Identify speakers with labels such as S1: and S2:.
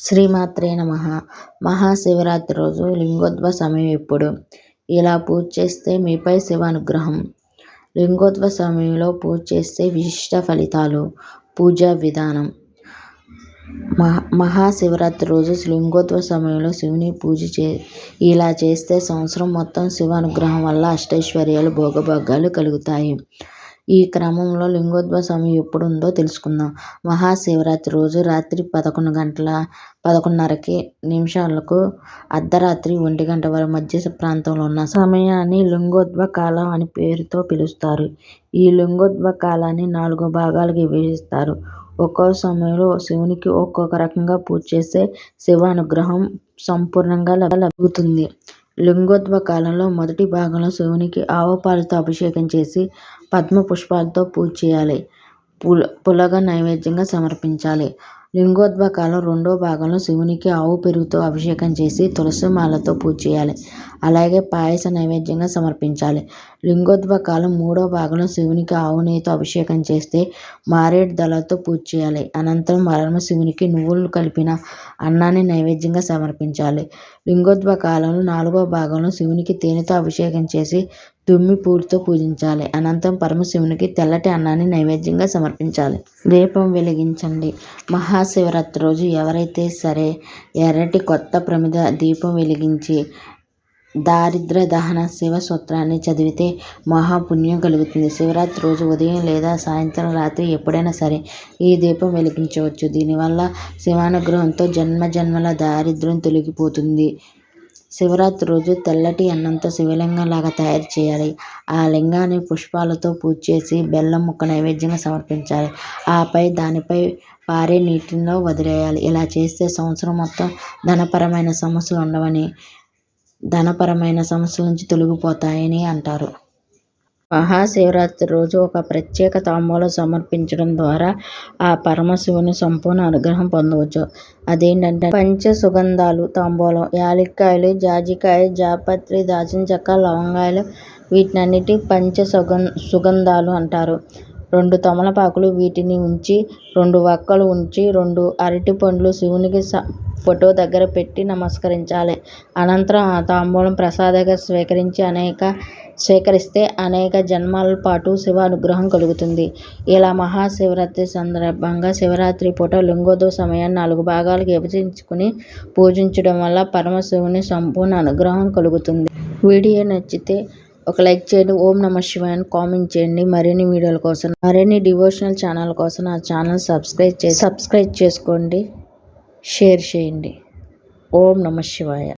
S1: శ్రీమాత్రే నమ. మహాశివరాత్రి రోజు లింగోద్భవ సమయం ఎప్పుడు ఇలా పూజ చేస్తే మీపై శివ అనుగ్రహం. లింగోద్భవ సమయంలో పూజ చేస్తే విశిష్ట ఫలితాలు. పూజా విధానం. మహా మహాశివరాత్రి రోజు లింగోద్భవ సమయంలో శివుని పూజ చే ఇలా చేస్తే సంవత్సరం మొత్తం శివ అనుగ్రహం వల్ల అష్టైశ్వర్యాలు భోగభాగ్యాలు కలుగుతాయి. ఈ క్రమంలో లింగోద్భవ సమయం ఎప్పుడు ఉందో తెలుసుకుందాం. మహాశివరాత్రి రోజు రాత్రి పదకొండు గంటల పదకొండున్నరకి నిమిషాలకు అర్ధరాత్రి ఒంటి గంట వరకు మధ్య ప్రాంతంలో ఉన్న సమయాన్ని లింగోద్భవ కాలం అని పేరుతో పిలుస్తారు. ఈ లింగోద్భవ కాలాన్ని నాలుగు భాగాలుగా విభజిస్తారు. ఒక్కో సమయంలో శివునికి ఒక్కొక్క రకంగా పూజ చేస్తే శివ అనుగ్రహం సంపూర్ణంగా లభిస్తుంది. లింగోద్భవ కాలంలో మొదటి భాగంలో శివునికి ఆవు పాలతో అభిషేకం చేసి పద్మ పుష్పాలతో పూజ చేయాలి. పుల పులగ నైవేద్యంగా సమర్పించాలి. లింగోద్వకాలం రెండో భాగంలో శివునికి ఆవు పెరుగుతో అభిషేకం చేసి తులసి మాలతో పూజ చేయాలి. అలాగే పాయస నైవేద్యంగా సమర్పించాలి. లింగోద్భవకాలం మూడో భాగంలో శివునికి ఆవు నెయ్యితో అభిషేకం చేస్తే మారేడు దళాలతో పూజ చేయాలి. అనంతరం మరణ శివునికి నువ్వులు కలిపిన అన్నాన్ని నైవేద్యంగా సమర్పించాలి. లింగోద్వకాలంలో నాలుగో భాగంలో శివునికి తేనెతో అభిషేకం చేసి దుమ్మి పూరితో పూజించాలి. అనంతరం పరమశివునికి తెల్లటి అన్నాన్ని నైవేద్యంగా సమర్పించాలి. దీపం వెలిగించండి. మహాశివరాత్రి రోజు ఎవరైతే సరే ఎర్రటి కొత్త ప్రమిద దీపం వెలిగించి దారిద్ర దహన శివ సూత్రాన్ని చదివితే మహాపుణ్యం కలుగుతుంది. శివరాత్రి రోజు ఉదయం లేదా సాయంత్రం రాత్రి ఎప్పుడైనా సరే ఈ దీపం వెలిగించవచ్చు. దీనివల్ల శివానుగ్రహంతో జన్మ జన్మల దారిద్ర్యం తొలగిపోతుంది. శివరాత్రి రోజు తెల్లటి అన్నంతో శివలింగం లాగా తయారు చేయాలి. ఆ లింగాన్ని పుష్పాలతో పూజ చేసి బెల్లం ముక్క నైవేద్యంగా సమర్పించాలి. ఆపై దానిపై పారే నీటిలో వదిలేయాలి. ఇలా చేస్తే సంవత్సరం మొత్తం ధనపరమైన సమస్యలు ఉండవని ధనపరమైన సమస్యల నుంచి తొలగిపోతాయని అంటారు. మహాశివరాత్రి రోజు ఒక ప్రత్యేక తాంబూలం సమర్పించడం ద్వారా ఆ పరమశివుని సంపూర్ణ అనుగ్రహం పొందవచ్చు. అదేంటంటే పంచ సుగంధాలు తాంబూలం యాలక్కాయలు జాజికాయ జాపత్రి దాచిన చెక్క లవంగాయలు వీటినన్నిటి పంచ సుగం సుగంధాలు అంటారు. రెండు తమలపాకులు వీటిని ఉంచి రెండు వక్కలు ఉంచి రెండు అరటి పండ్లు శివునికి స ఫోటో దగ్గర పెట్టి నమస్కరించాలి. అనంతరం ఆ తాంబూలం ప్రసాదంగా స్వీకరించి అనేక స్వీకరిస్తే అనేక జన్మాల పాటు శివ అనుగ్రహం కలుగుతుంది. ఇలా మహాశివరాత్రి సందర్భంగా శివరాత్రి పూట లింగోదవ సమయాన్ని నాలుగు భాగాలకు విభజించుకుని పూజించడం వల్ల పరమశివుని సంపూర్ణ అనుగ్రహం కలుగుతుంది. వీడియో నచ్చితే ఒక లైక్ చేయండి. ఓం నమ శివాయ అని కామెంట్ చేయండి. మరిన్ని వీడియోల కోసం మరిన్ని డివోషనల్ ఛానల్ కోసం నా ఛానల్ సబ్స్క్రైబ్ చేసి సబ్స్క్రైబ్ చేసుకోండి. షేర్ చేయండి. ఓం నమ శివాయ.